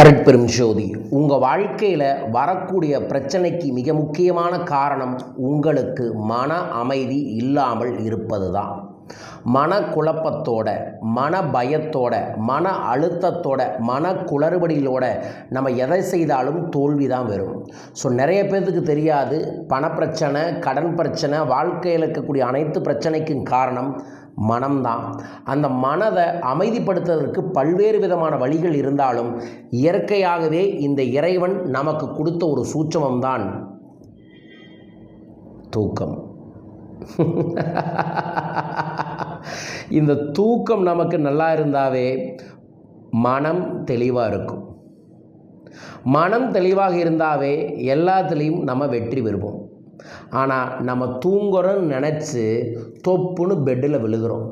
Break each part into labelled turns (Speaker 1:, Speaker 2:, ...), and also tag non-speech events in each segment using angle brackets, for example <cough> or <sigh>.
Speaker 1: அருட்பெரும் ஜோதி உங்கள் வாழ்க்கையில் வரக்கூடிய பிரச்சனைக்கு மிக முக்கியமான காரணம் உங்களுக்கு மன அமைதி இல்லாமல் இருப்பது தான் மன குழப்பத்தோட மன பயத்தோட மன அழுத்தத்தோட மன குளறுபடிகளோட நம்ம எதை செய்தாலும் தோல்வி தான் வரும். ஸோ நிறைய பேர்த்துக்கு தெரியாது பணப்பிரச்சனை கடன் பிரச்சனை வாழ்க்கையில் இருக்கக்கூடிய அனைத்து பிரச்சனைக்கும் காரணம் மனம்தான். அந்த மனதை அமைதிப்படுத்துவதற்கு பல்வேறு விதமான வழிகள் இருந்தாலும் இயற்கையாகவே இந்த இறைவன் நமக்கு கொடுத்த ஒரு சூட்சமம்தான். தூக்கம். <laughs> இந்த தூக்கம் நமக்கு நல்லா இருந்தாவே மனம் தெளிவாக இருக்கும். மனம் தெளிவாக இருந்தாவே எல்லாத்துலேயும் நம்ம வெற்றி பெறுவோம். ஆனால் நம்ம தூங்குறோன்னு நினச்சி தொப்புன்னு பெட்டில் விழுகிறோம்.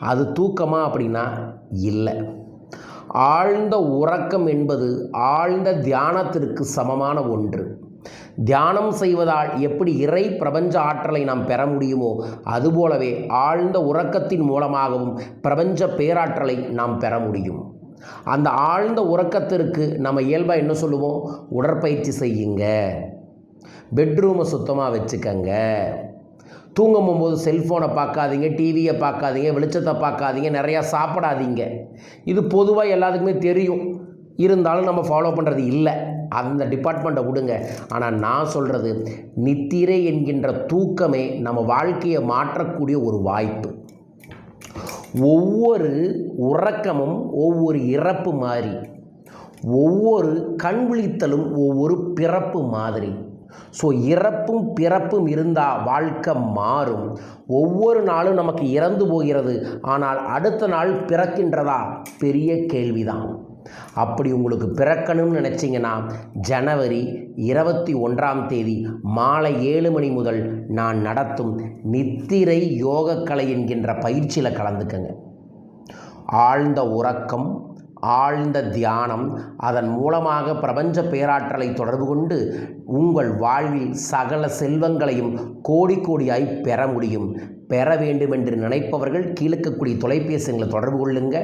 Speaker 1: அது தூக்கமா அப்படின்னா இல்லை. ஆழ்ந்த உறக்கம் என்பது ஆழ்ந்த தியானத்திற்கு சமமான ஒன்று. தியானம் செய்வதால் எப்படி இறை பிரபஞ்ச ஆற்றலை நாம் பெற முடியுமோ அதுபோலவே ஆழ்ந்த உறக்கத்தின் மூலமாகவும் பிரபஞ்ச பேராற்றலை நாம் பெற முடியும். அந்த ஆழ்ந்த உறக்கத்திற்கு நம்ம இயல்பாக என்ன சொல்லுவோம்? உடற்பயிற்சி செய்யுங்க. பெட்ரூமை சுத்தமாக வச்சுக்கங்க. தூங்கும் போது செல்ஃபோனை பார்க்காதீங்க டிவியை பார்க்காதீங்க வெளிச்சத்தை பார்க்காதீங்க நிறையா சாப்பிடாதீங்க. இது பொதுவாக எல்லாத்துக்குமே தெரியும். இருந்தாலும் நம்ம ஃபாலோ பண்ணுறது இல்லை. அந்த டிபார்ட்மெண்ட்டை விடுங்க. ஆனால் நான் சொல்கிறது நித்திரை என்கின்ற தூக்கமே நம்ம வாழ்க்கையை மாற்றக்கூடிய ஒரு வாய்ப்பு. ஒவ்வொரு உறக்கமும் ஒவ்வொரு இறப்பு மாதிரி ஒவ்வொரு கண் விழித்தலும் ஒவ்வொரு பிறப்பு மாதிரி. ஸோ இறப்பும் பிறப்பும் இருந்தால் வாழ்க்கை மாறும். ஒவ்வொரு நாளும் நமக்கு இறந்து போகிறது. ஆனால் அடுத்த நாள் பிறக்கின்றதா? பெரிய கேள்விதான். அப்படி உங்களுக்கு பிறக்கணும்னு நினச்சிங்கன்னா ஜனவரி இருபத்தி ஒன்றாம் தேதி மாலை ஏழு மணி முதல் நான் நடத்தும் நித்திரை யோகக்கலை என்கின்ற பயிற்சியில் கலந்துக்கங்க. ஆழ்ந்த உறக்கம் ஆழ்ந்த தியானம் அதன் மூலமாக பிரபஞ்ச பேராற்றலை தொடர்பு கொண்டு உங்கள் வாழ்வில் சகல செல்வங்களையும் கோடி கோடியாய் பெற முடியும். பெற வேண்டும் என்று நினைப்பவர்கள் கீழக்கக்கூடிய தொலைபேசிகளை தொடர்பு கொள்ளுங்க.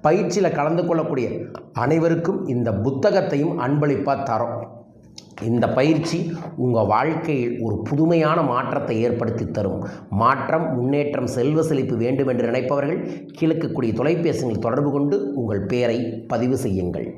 Speaker 1: பயிற்சியில் கலந்து கொள்ளக்கூடிய அனைவருக்கும் இந்த புத்தகத்தையும் அன்பளிப்பாக தரோம். இந்த பயிற்சி உங்கள் வாழ்க்கையில் ஒரு புதுமையான மாற்றத்தை ஏற்படுத்தி தரும். மாற்றம் முன்னேற்றம் செல்வ செழிப்பு வேண்டும் என்று நினைப்பவர்கள் கீழக்கக்கூடிய தொலைபேசிகளில் தொடர்பு கொண்டு உங்கள் பெயரை பதிவு செய்யுங்கள்.